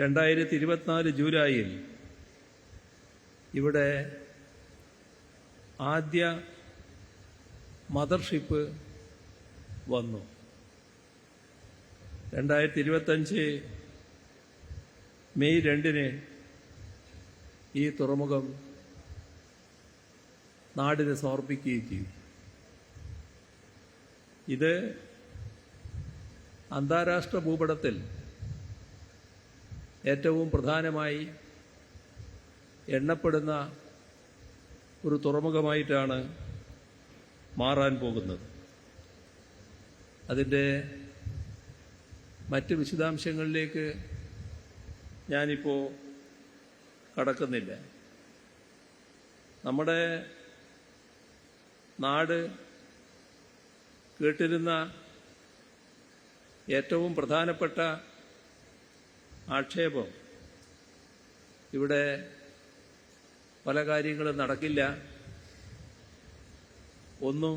രണ്ടായിരത്തി ഇരുപത്തിനാല് ജൂലൈയിൽ ഇവിടെ ആദ്യ മദർഷിപ്പ് വന്നു. രണ്ടായിരത്തി ഇരുപത്തഞ്ച് മെയ് രണ്ടിന് ഈ തുറമുഖം നാടിന് സമർപ്പിക്കുകയും ചെയ്തു. ഇത് അന്താരാഷ്ട്ര ഭൂപടത്തിൽ ഏറ്റവും പ്രധാനമായി എണ്ണപ്പെടുന്ന ഒരു തുറമുഖമായിട്ടാണ് മാറാൻ പോകുന്നത്. അതിന്റെ മറ്റ് വിശദാംശങ്ങളിലേക്ക് ഞാനിപ്പോൾ കടക്കുന്നില്ല. നമ്മുടെ നാട് കേട്ടിരുന്ന ഏറ്റവും പ്രധാനപ്പെട്ട ആക്ഷേപം. ഇവിടെ പല കാര്യങ്ങളും നടക്കില്ല. ഒന്നും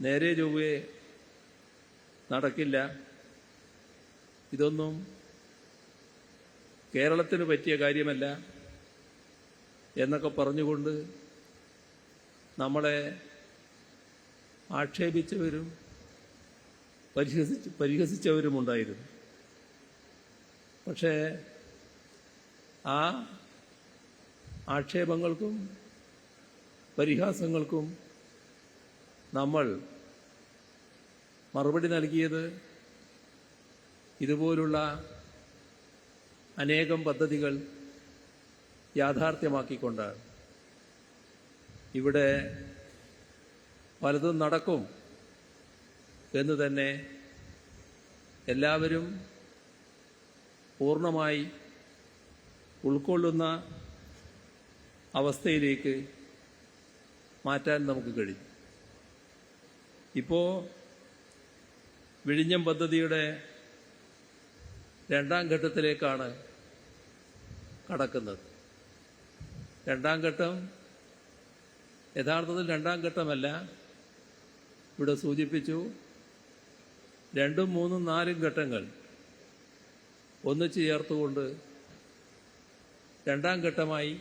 നേരെ ചൊവ്വേ നടക്കില്ല. ഇതൊന്നും കേരളത്തിന് പറ്റിയ കാര്യമല്ല എന്നൊക്കെ പറഞ്ഞുകൊണ്ട് നമ്മളെ ആക്ഷേപിച്ചവരും പരിഹസിച്ച് പരിഹസിച്ചവരുമുണ്ടായിരുന്നു. പക്ഷേ ആ ആക്ഷേപങ്ങൾക്കും പരിഹാസങ്ങൾക്കും നമ്മൾ മറുപടി നൽകിയത് ഇതുപോലുള്ള അനേകം പദ്ധതികൾ യാഥാർത്ഥ്യമാക്കിക്കൊണ്ടാണ്. ഇവിടെ പലതും നടക്കും എന്ന് തന്നെ എല്ലാവരും പൂർണമായി ഉൾക്കൊള്ളുന്ന അവസ്ഥയിലേക്ക് മാറ്റാൻ നമുക്ക് കഴിയും. ഇപ്പോൾ വിഴിഞ്ഞം പദ്ധതിയുടെ രണ്ടാം ഘട്ടത്തിലേക്കാണ് കടക്കുന്നത്. രണ്ടാം ഘട്ടം യഥാർത്ഥത്തിൽ രണ്ടാം ഘട്ടമല്ല. ഇവിടെ സൂചിപ്പിച്ചു രണ്ടും മൂന്നും നാലും ഘട്ടങ്ങൾ ഒന്നിച്ചു ചേർത്തുകൊണ്ട് രണ്ടാം ഘട്ടമായി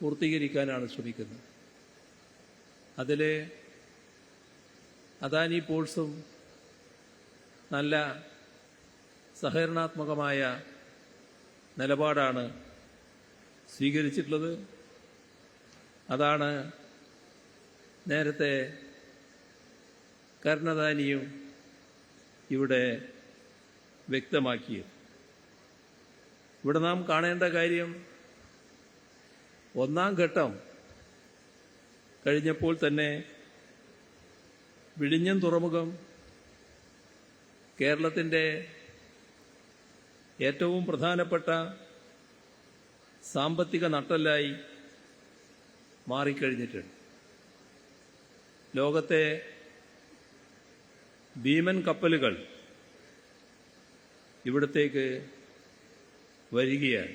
പൂർത്തീകരിക്കാനാണ് ശ്രമിക്കുന്നത്. അതിൽ അദാനി പോൾസും നല്ല സഹകരണാത്മകമായ നിലപാടാണ് സ്വീകരിച്ചിട്ടുള്ളത്. അതാണ് നേരത്തെ കരുണദാനിയും ഇവിടെ വ്യക്തമാക്കിയത്. ഇവിടെ നാം കാണേണ്ട കാര്യം ഒന്നാം ഘട്ടം കഴിഞ്ഞപ്പോൾ തന്നെ വിഴിഞ്ഞം തുറമുഖം കേരളത്തിന്റെ ഏറ്റവും പ്രധാനപ്പെട്ട സാമ്പത്തിക നട്ടല്ലായി മാറിക്കഴിഞ്ഞിട്ടുണ്ട്. ലോകത്തെ ഭീമൻ കപ്പലുകൾ ഇവിടത്തേക്ക് വരികയാണ്.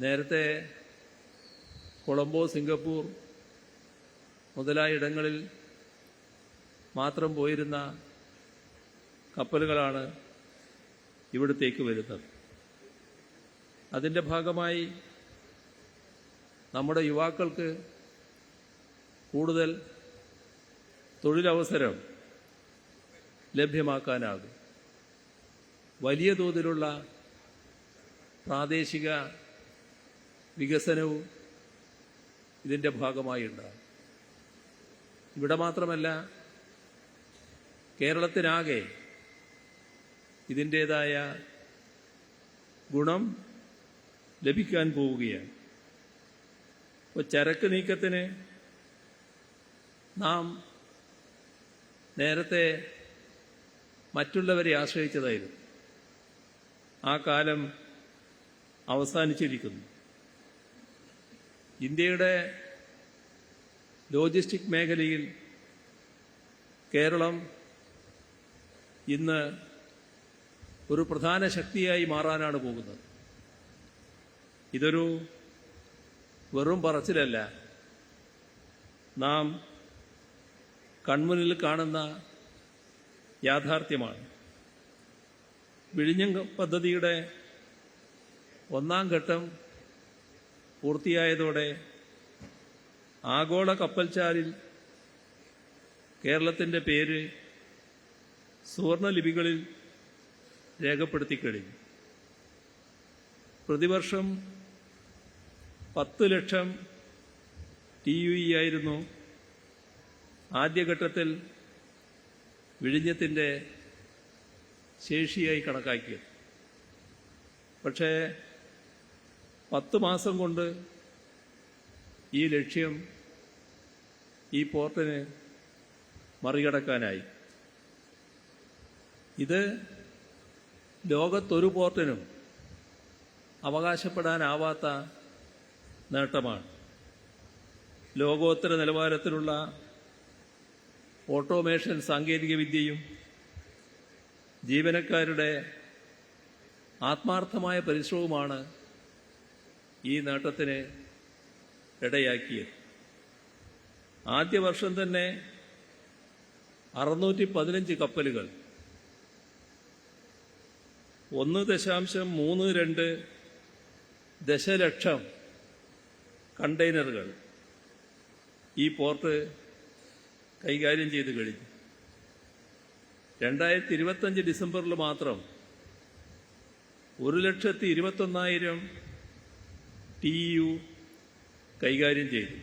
നേരത്തെ കൊളംബോ സിംഗപ്പൂർ മുതലായ ഇടങ്ങളിൽ മാത്രം പോയിരുന്ന കപ്പലുകളാണ് ഇവിടത്തേക്ക് വരുന്നത്. അതിന്റെ ഭാഗമായി നമ്മുടെ യുവാക്കൾക്ക് കൂടുതൽ തൊഴിലവസരം ലഭ്യമാക്കാനാകും. വലിയ തോതിലുള്ള പ്രാദേശിക വികസനവും ഇതിന്റെ ഭാഗമായി ഉണ്ടാകും ഇവിടെ മാത്രമല്ല കേരളത്തിനാകെ ഇതിന്റേതായ ഗുണം ലഭിക്കാൻ പോവുകയാണ്. ഇപ്പോൾ ചരക്ക് നീക്കത്തിന് നാം നേരത്തെ മറ്റുള്ളവരെ ആശ്രയിച്ചതായിരുന്നു. ആ കാലം അവസാനിച്ചിരിക്കുന്നു. ഇന്ത്യയുടെ ലോജിസ്റ്റിക് മേഖലയിൽ കേരളം ഇന്ന് ഒരു പ്രധാന ശക്തിയായി മാറാനാണ് പോകുന്നത്. ഇതൊരു വെറും പറച്ചിലല്ല. നാം കൺമുന്നിൽ കാണുന്ന യാഥാർത്ഥ്യമാണ്. വിഴിഞ്ഞം പദ്ധതിയുടെ ഒന്നാം ഘട്ടം പൂർത്തിയായതോടെ ആഗോള കപ്പൽച്ചാലിൽ കേരളത്തിന്റെ പേര് സുവർണലിപികളിൽ രേഖപ്പെടുത്തി കഴിഞ്ഞു. പ്രതിവർഷം പത്ത് ലക്ഷം ടി യു ഇ ആയിരുന്നു. ആദ്യഘട്ടത്തിൽ വിഴിഞ്ഞത്തിന്റെ ശേഷിയായി കണക്കാക്കിയത്. പക്ഷേ പത്ത് മാസം കൊണ്ട് ഈ ലക്ഷ്യം ഈ പോർട്ടിന് മറികടക്കാനായി. ഇത് ലോകത്തൊരു പോർട്ടിനും അവകാശപ്പെടാനാവാത്ത നേട്ടമാണ്. ലോകോത്തര നിലവാരത്തിലുള്ള ഓട്ടോമേഷൻ സാങ്കേതികവിദ്യയും ജീവനക്കാരുടെ ആത്മാർത്ഥമായ പരിശ്രമമാണ് ഈ നേട്ടത്തിന് ഇടയാക്കിയത്. ആദ്യ വർഷം തന്നെ അറുന്നൂറ്റി പതിനഞ്ച് കപ്പലുകൾ. ഒന്ന് ദശാംശം മൂന്ന് രണ്ട് ദശലക്ഷം കണ്ടെയ്നറുകൾ ഈ പോർട്ട് കൈകാര്യം ചെയ്ത് കഴിഞ്ഞു. രണ്ടായിരത്തി ഇരുപത്തഞ്ച് ഡിസംബറിൽ മാത്രം ഒരു ലക്ഷത്തി ഇരുപത്തൊന്നായിരം ടി യു കൈകാര്യം ചെയ്തു.